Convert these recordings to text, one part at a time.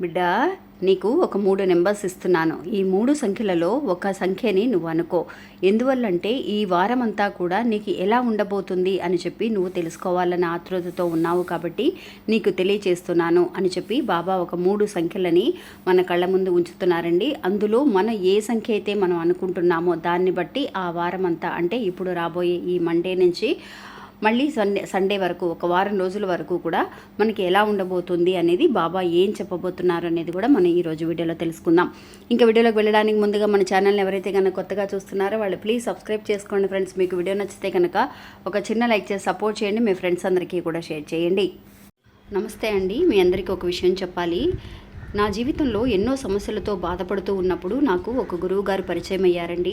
బిడ్డ నీకు ఒక మూడు నెంబర్స్ ఇస్తున్నాను. ఈ మూడు సంఖ్యలలో ఒక సంఖ్యని నువ్వు అనుకో. ఎందువల్లంటే ఈ వారం అంతా కూడా నీకు ఎలా ఉండబోతుంది అని చెప్పి నువ్వు తెలుసుకోవాలన్న ఆతృతతో ఉన్నావు కాబట్టి నీకు తెలియచేస్తున్నాను అని చెప్పి బాబా ఒక మూడు సంఖ్యలని మన కళ్ళ ముందు ఉంచుతున్నారండి. అందులో మనం ఏ సంఖ్య అయితే మనం అనుకుంటున్నామో దాన్ని బట్టి ఆ వారం అంతా అంటే ఇప్పుడు రాబోయే ఈ మండే నుంచి మళ్ళీ సండే సండే వరకు ఒక వారం రోజుల వరకు కూడా మనకి ఎలా ఉండబోతుంది అనేది బాబా ఏం చెప్పబోతున్నారు అనేది కూడా మనం ఈరోజు వీడియోలో తెలుసుకుందాం. ఇంకా వీడియోలోకి వెళ్ళడానికి ముందుగా మన ఛానల్ని ఎవరైతే కనుక కొత్తగా చూస్తున్నారో వాళ్ళు ప్లీజ్ సబ్స్క్రైబ్ చేసుకోండి ఫ్రెండ్స్ మీకు వీడియో నచ్చితే కనుక ఒక చిన్న లైక్ చేసి సపోర్ట్ చేయండి. మీ ఫ్రెండ్స్ అందరికీ కూడా షేర్ చేయండి. నమస్తే అండి. మీ అందరికీ ఒక విషయం చెప్పాలి. నా జీవితంలో ఎన్నో సమస్యలతో బాధపడుతూ ఉన్నప్పుడు నాకు ఒక గురువు గారు పరిచయం అయ్యారండి.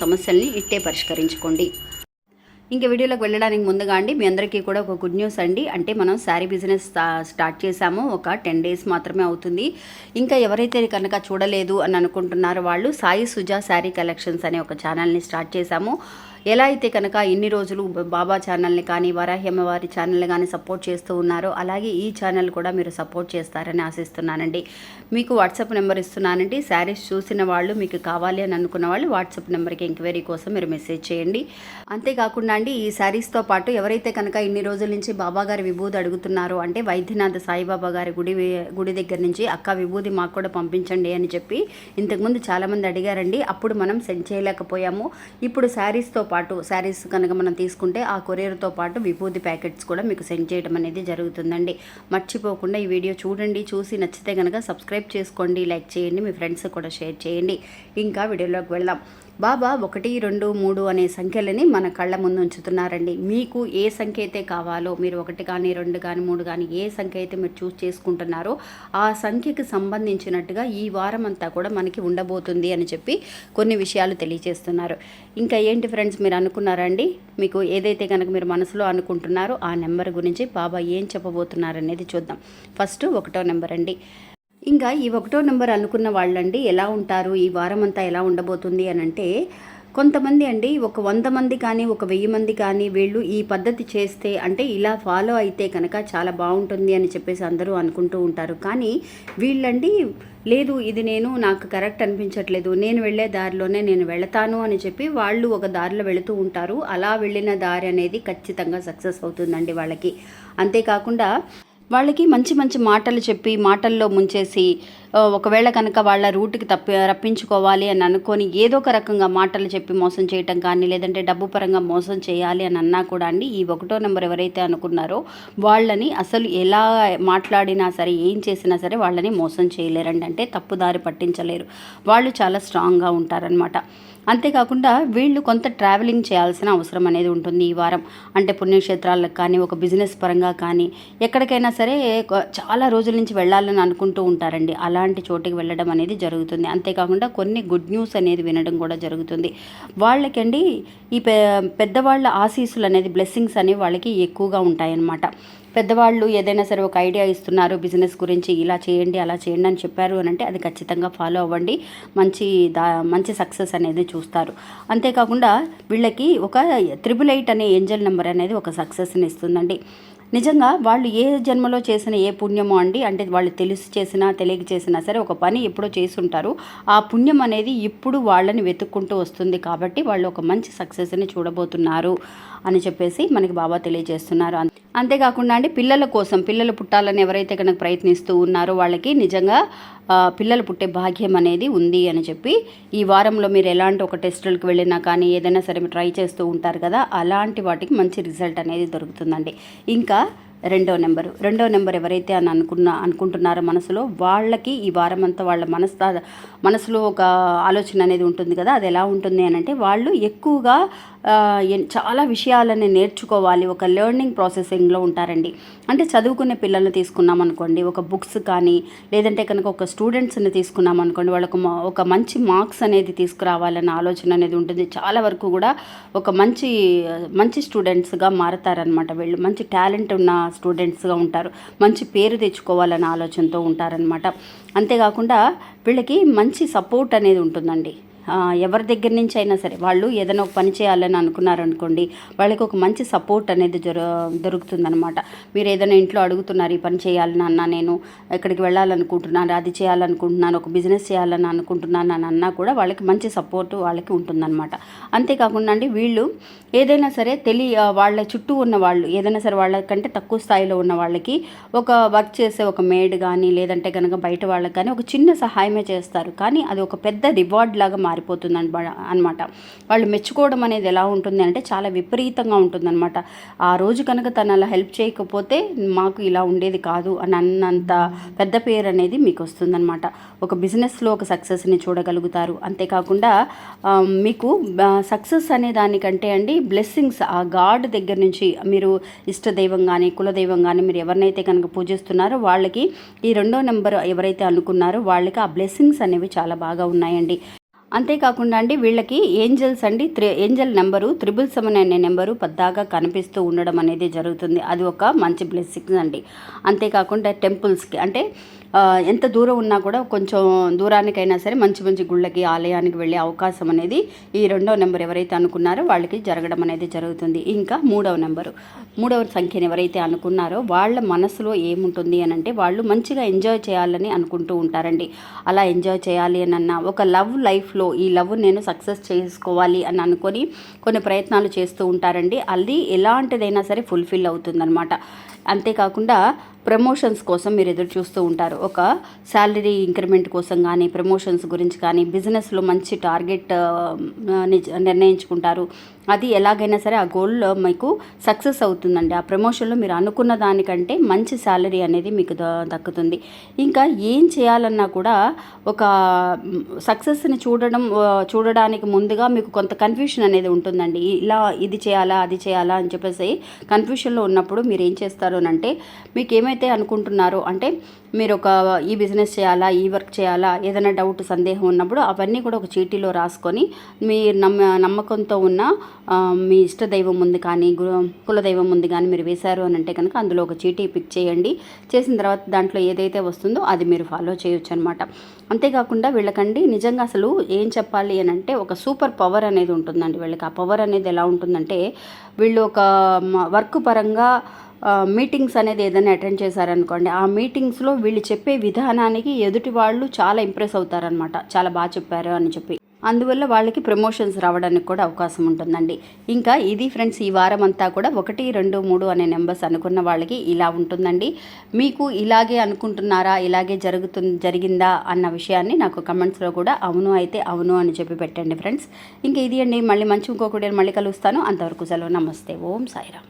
సమస్యల్ని ఇట్టే పరిష్కరించుకోండి. ఇంకా వీడియోలోకి వెళ్ళడానికి ముందుగా అండి మీ అందరికీ కూడా ఒక గుడ్ న్యూస్ అండి. అంటే మనం శారీ బిజినెస్ స్టార్ట్ చేసాము ఒక టెన్ డేస్ మాత్రమే అవుతుంది. ఇంకా ఎవరైతే కనుక చూడలేదు అని అనుకుంటున్నారో వాళ్ళు సాయి సుజా శారీ కలెక్షన్స్ అనే ఒక ఛానల్ని స్టార్ట్ చేశాము. ఎలా అయితే కనుక ఇన్ని రోజులు బాబా ఛానల్ని కానీ వరాహి వారి ఛానల్ని కానీ సపోర్ట్ చేస్తూ ఉన్నారో అలాగే ఈ ఛానల్ కూడా మీరు సపోర్ట్ చేస్తారని ఆశిస్తున్నానండి. మీకు వాట్సాప్ నెంబర్ ఇస్తున్నానండి. శారీస్ చూసిన వాళ్ళు మీకు కావాలి అని అనుకున్న వాళ్ళు వాట్సాప్ నెంబర్కి ఎంక్వైరీ కోసం మీరు మెసేజ్ చేయండి. అంతేకాకుండా అండి ఈ శారీస్తో పాటు ఎవరైతే కనుక ఇన్ని రోజుల నుంచి బాబా గారి విభూది అడుగుతున్నారో అంటే వైద్యనాథ సాయిబాబా గారి గుడి గుడి దగ్గర నుంచి అక్క విభూది మాకు కూడా పంపించండి అని చెప్పి ఇంతకుముందు చాలామంది అడిగారండి. అప్పుడు మనం సెండ్ చేయలేకపోయాము. ఇప్పుడు శారీస్తో పాటు శారీస్ కనుక మనం తీసుకుంటే ఆ కొరియర్తో పాటు విభూతి ప్యాకెట్స్ కూడా మీకు సెండ్ చేయడం అనేది జరుగుతుందండి. మర్చిపోకుండా ఈ వీడియో చూడండి. చూసి నచ్చితే కనుక సబ్స్క్రైబ్ చేసుకోండి. లైక్ చేయండి. మీ ఫ్రెండ్స్ కూడా షేర్ చేయండి. ఇంకా వీడియోలోకి వెళ్దాం. బాబా ఒకటి రెండు మూడు అనే సంఖ్యలని మన కళ్ళ ముందు ఉంచుతున్నారండి. మీకు ఏ సంఖ్య అయితే కావాలో మీరు ఒకటి కానీ రెండు కానీ మూడు కానీ ఏ సంఖ్య అయితే మీరు చూస్ చేసుకుంటున్నారో ఆ సంఖ్యకి సంబంధించినట్టుగా ఈ వారం అంతా కూడా మనకి ఉండబోతుంది అని చెప్పి కొన్ని విషయాలు తెలియజేస్తున్నారు. ఇంకా ఏంటి ఫ్రెండ్స్ మీరు అనుకున్నారండి మీకు ఏదైతే కనుక మీరు మనసులో అనుకుంటున్నారో ఆ నెంబర్ గురించి బాబా ఏం చెప్పబోతున్నారు అనేది చూద్దాం. ఫస్ట్ ఒకటో నెంబర్ అండి. ఇంకా ఈ ఒకటో నెంబర్ అనుకున్న వాళ్ళండి ఎలా ఉంటారు ఈ వారం అంతా ఎలా ఉండబోతుంది అని అంటే కొంతమంది అండి ఒక వంద మంది కానీ ఒక వెయ్యి మంది కానీ వీళ్ళు ఈ పద్ధతి చేస్తే అంటే ఇలా ఫాలో అయితే కనుక చాలా బాగుంటుంది అని చెప్పేసి అందరూ అనుకుంటూ ఉంటారు. కానీ వీళ్ళండి లేదు ఇది నేను నాకు కరెక్ట్ అనిపించట్లేదు నేను వెళ్ళే దారిలోనే నేను వెళతాను అని చెప్పి వాళ్ళు ఒక దారిలో వెళుతూ ఉంటారు. అలా వెళ్ళిన దారి అనేది ఖచ్చితంగా సక్సెస్ అవుతుందండి వాళ్ళకి. అంతేకాకుండా వాళ్ళకి మంచి మంచి మాటలు చెప్పి మాటల్లో ముంచేసి ఒకవేళ కనుక వాళ్ళ రూట్కి తప్పి రప్పించుకోవాలి అని అనుకొని ఏదో ఒక రకంగా మాటలు చెప్పి మోసం చేయటం కానీ లేదంటే డబ్బు పరంగా మోసం చేయాలి అని అన్నా కూడా అండి ఈ ఒకటో నెంబర్ ఎవరైతే అనుకున్నారో వాళ్ళని అసలు ఎలా మాట్లాడినా సరే ఏం చేసినా సరే వాళ్ళని మోసం చేయలేరండి. అంటే తప్పుదారి పట్టించలేరు. వాళ్ళు చాలా స్ట్రాంగ్గా ఉంటారనమాట అంతేకాకుండా వీళ్ళు కొంత ట్రావెలింగ్ చేయాల్సిన అవసరం అనేది ఉంటుంది ఈ వారం. అంటే పుణ్యక్షేత్రాలకు కానీ ఒక బిజినెస్ పరంగా కానీ ఎక్కడికైనా సరే చాలా రోజుల నుంచి వెళ్ళాలని అనుకుంటూ ఉంటారండి. అలా అలాంటి చోటికి వెళ్ళడం అనేది జరుగుతుంది. అంతేకాకుండా కొన్ని గుడ్ న్యూస్ అనేది వినడం కూడా జరుగుతుంది. వాళ్ళకండి ఈ పె పెద్దవాళ్ళ ఆశీస్సులు అనేది బ్లెస్సింగ్స్ అనేవి వాళ్ళకి ఎక్కువగా ఉంటాయన్నమాట. పెద్దవాళ్ళు ఏదైనా సరే ఒక ఐడియా ఇస్తున్నారు బిజినెస్ గురించి ఇలా చేయండి అలా చేయండి అని చెప్పారు అని అంటే అది ఖచ్చితంగా ఫాలో అవ్వండి. మంచి దా మంచి సక్సెస్ అనేది చూస్తారు. అంతేకాకుండా వీళ్ళకి ఒక త్రిబుల్ ఎయిట్ అనే ఏంజల్ నెంబర్ అనేది ఒక సక్సెస్ని ఇస్తుందండి. నిజంగా వాళ్ళు ఏ జన్మలో చేసిన ఏ పుణ్యమో అండి అంటే వాళ్ళు తెలిసి చేసినా తెలియక చేసినా సరే ఒక పని ఎప్పుడో చేసుంటారు ఆ పుణ్యం అనేది ఇప్పుడు వాళ్ళని వెతుక్కుంటూ వస్తుంది కాబట్టి వాళ్ళు ఒక మంచి సక్సెస్ని చూడబోతున్నారు అని చెప్పేసి మనకి బాబా తెలియజేస్తున్నారు. అంతేకాకుండా అండి పిల్లల కోసం పిల్లలు పుట్టాలని ఎవరైతే కనుక ప్రయత్నిస్తూ ఉన్నారో వాళ్ళకి నిజంగా పిల్లలు పుట్టే భాగ్యం అనేది ఉంది అని చెప్పి ఈ వారంలో మీరు ఎలాంటి ఒక టెస్టులకు వెళ్ళినా కానీ ఏదైనా సరే మీరు ట్రై చేస్తూ ఉంటారు కదా అలాంటి వాటికి మంచి రిజల్ట్ అనేది దొరుకుతుందండి. ఇంకా రెండో నెంబరు. రెండో నెంబర్ ఎవరైతే అని అనుకున్న అనుకుంటున్నారో మనసులో వాళ్ళకి ఈ వారం అంతా వాళ్ళ మనసు మనసులో ఒక ఆలోచన అనేది ఉంటుంది కదా అది ఎలా ఉంటుంది అని అంటే వాళ్ళు ఎక్కువగా చాలా విషయాలని నేర్చుకోవాలి. ఒక లెర్నింగ్ ప్రాసెసింగ్లో ఉంటారండి. అంటే చదువుకునే పిల్లల్ని తీసుకున్నాం అనుకోండి ఒక బుక్స్ కానీ లేదంటే కనుక ఒక స్టూడెంట్స్ని తీసుకున్నాం అనుకోండి వాళ్ళకు ఒక మంచి మార్క్స్ అనేది తీసుకురావాలన్న ఆలోచన అనేది ఉంటుంది. చాలా వరకు కూడా ఒక మంచి మంచి స్టూడెంట్స్గా మారతారనమాట వీళ్ళు. మంచి టాలెంట్ ఉన్న స్టూడెంట్స్గా ఉంటారు. మంచి పేరు తెచ్చుకోవాలన్న ఆలోచనతో ఉంటారనమాట అంతేకాకుండా వీళ్ళకి మంచి సపోర్ట్ అనేది ఉంటుందండి. ఎవరి దగ్గర నుంచి అయినా సరే వాళ్ళు ఏదైనా ఒక పని చేయాలని అనుకున్నారనుకోండి వాళ్ళకి ఒక మంచి సపోర్ట్ అనేది దొర దొరుకుతుందనమాట మీరు ఏదైనా ఇంట్లో అడుగుతున్నారు ఈ పని చేయాలని అన్నా నేను ఎక్కడికి వెళ్ళాలనుకుంటున్నాను అది చేయాలనుకుంటున్నాను ఒక బిజినెస్ చేయాలని అనుకుంటున్నాను అని అన్నా కూడా వాళ్ళకి మంచి సపోర్ట్ వాళ్ళకి ఉంటుందన్నమాట. అంతేకాకుండా అండి వీళ్ళు ఏదైనా సరే తెలియ వాళ్ళ చుట్టూ ఉన్న వాళ్ళు ఏదైనా సరే వాళ్ళకంటే తక్కువ స్థాయిలో ఉన్న వాళ్ళకి ఒక వర్క్ చేసే ఒక మేడ్ కానీ లేదంటే కనుక బయట వాళ్ళకి కానీ ఒక చిన్న సహాయమే చేస్తారు. కానీ అది ఒక పెద్ద రివార్డ్ లాగా మారిపోతుంది అనమాట వాళ్ళు మెచ్చుకోవడం అనేది ఎలా ఉంటుంది అంటే చాలా విపరీతంగా ఉంటుందన్నమాట. ఆ రోజు కనుక తను అలా హెల్ప్ చేయకపోతే మాకు ఇలా ఉండేది కాదు అని అన్నంత పెద్ద పేరు అనేది మీకు వస్తుందన్నమాట. ఒక బిజినెస్లో ఒక సక్సెస్ని చూడగలుగుతారు. అంతేకాకుండా మీకు సక్సెస్ అనే దానికంటే అండి బ్లెస్సింగ్స్ ఆ గాడ్ దగ్గర నుంచి మీరు ఇష్టదైవం కానీ కులదైవం కానీ మీరు ఎవరినైతే కనుక పూజిస్తున్నారో వాళ్ళకి ఈ రెండో నెంబర్ ఎవరైతే అనుకున్నారో వాళ్ళకి ఆ బ్లెస్సింగ్స్ అనేవి చాలా బాగా ఉన్నాయండి. అంతేకాకుండా అండి వీళ్ళకి ఏంజల్స్ అండి three angel number triple seven అనే నెంబరు పద్దాగా కనిపిస్తూ ఉండడం అనేది జరుగుతుంది. అది ఒక మంచి బ్లెస్సింగ్ అండి. అంతేకాకుండా టెంపుల్స్కి అంటే ఎంత దూరం ఉన్నా కూడా కొంచెం దూరానికైనా సరే మంచి మంచి గుళ్ళకి ఆలయానికి వెళ్ళే అవకాశం అనేది ఈ రెండవ నెంబర్ ఎవరైతే అనుకున్నారో వాళ్ళకి జరగడం అనేది జరుగుతుంది. ఇంకా మూడవ నెంబరు. మూడవ సంఖ్యను ఎవరైతే అనుకున్నారో వాళ్ళ మనసులో ఏముంటుంది అని అంటే వాళ్ళు మంచిగా ఎంజాయ్ చేయాలని అనుకుంటూ ఉంటారండి. అలా ఎంజాయ్ చేయాలి అని అన్న ఒక లవ్ లైఫ్లో ఈ లవ్ నేను సక్సెస్ చేసుకోవాలి అని అనుకొని కొన్ని ప్రయత్నాలు చేస్తూ ఉంటారండి. అది ఎలాంటిదైనా సరే ఫుల్ఫిల్ అవుతుందన్నమాట. అంతేకాకుండా ప్రమోషన్స్ కోసం మీరు ఎదురు చూస్తూ ఉంటారు. ఒక శాలరీ ఇంక్రిమెంట్ కోసం కానీ ప్రమోషన్స్ గురించి కానీ బిజినెస్లో మంచి టార్గెట్ నిజ- నిర్ణయించుకుంటారు. అది ఎలాగైనా సరే ఆ గోల్లో మీకు సక్సెస్ అవుతుందండి. ఆ ప్రమోషన్లో మీరు అనుకున్న దానికంటే మంచి శాలరీ అనేది మీకు దక్కుతుంది. ఇంకా ఏం చేయాలన్నా కూడా ఒక సక్సెస్ని చూడడం చూడడానికి ముందుగా మీకు కొంత కన్ఫ్యూషన్ అనేది ఉంటుందండి. ఇలా ఇది చేయాలా అది చేయాలా అని చెప్పేసి కన్ఫ్యూషన్లో ఉన్నప్పుడు మీరు ఏం చేస్తారు? అని అంటే మీకు ఏమైతే అనుకుంటున్నారో అంటే మీరు ఒక ఈ బిజినెస్ చేయాలా ఈ వర్క్ చేయాలా ఏదైనా డౌట్ సందేహం ఉన్నప్పుడు అవన్నీ కూడా ఒక చీటీలో రాసుకొని మీ నమ్మ నమ్మకంతో ఉన్న మీ ఇష్ట దైవం ఉంది కానీ కులదైవం ఉంది కానీ మీరు వేశారు అని అంటే కనుక అందులో ఒక చీటీ పిక్ చేయండి. చేసిన తర్వాత దాంట్లో ఏదైతే వస్తుందో అది మీరు ఫాలో చేయొచ్చు అనమాట అంతేకాకుండా వీళ్ళకండి నిజంగా అసలు ఏం చెప్పాలి అని అంటే ఒక సూపర్ పవర్ అనేది ఉంటుందండి వీళ్ళకి. ఆ పవర్ అనేది ఎలా ఉంటుందంటే వీళ్ళు ఒక వర్క్ పరంగా మీటింగ్స్ అనేది ఏదైనా అటెండ్ చేశారనుకోండి ఆ మీటింగ్స్లో వీళ్ళు చెప్పే విధానానికి ఎదుటి వాళ్ళు చాలా ఇంప్రెస్ అవుతారనమాట చాలా బాగా చెప్పారు అని చెప్పి. అందువల్ల వాళ్ళకి ప్రమోషన్స్ రావడానికి కూడా అవకాశం ఉంటుందండి. ఇంకా ఇది ఫ్రెండ్స్ ఈ వారం అంతా కూడా ఒకటి రెండు మూడు అనే నెంబర్స్ అనుకున్న వాళ్ళకి ఇలా ఉంటుందండి. మీకు ఇలాగే అనుకుంటున్నారా ఇలాగే జరుగుతు జరిగిందా అన్న విషయాన్ని నాకు కమెంట్స్లో కూడా అవును అయితే అవును అని చెప్పి పెట్టండి ఫ్రెండ్స్ ఇంకా ఇది అండి. మళ్ళీ మంచి ఇంకొకటి మళ్ళీ కలుస్తాను. అంతవరకు సెలవు. నమస్తే. ఓం సాయిరామ్.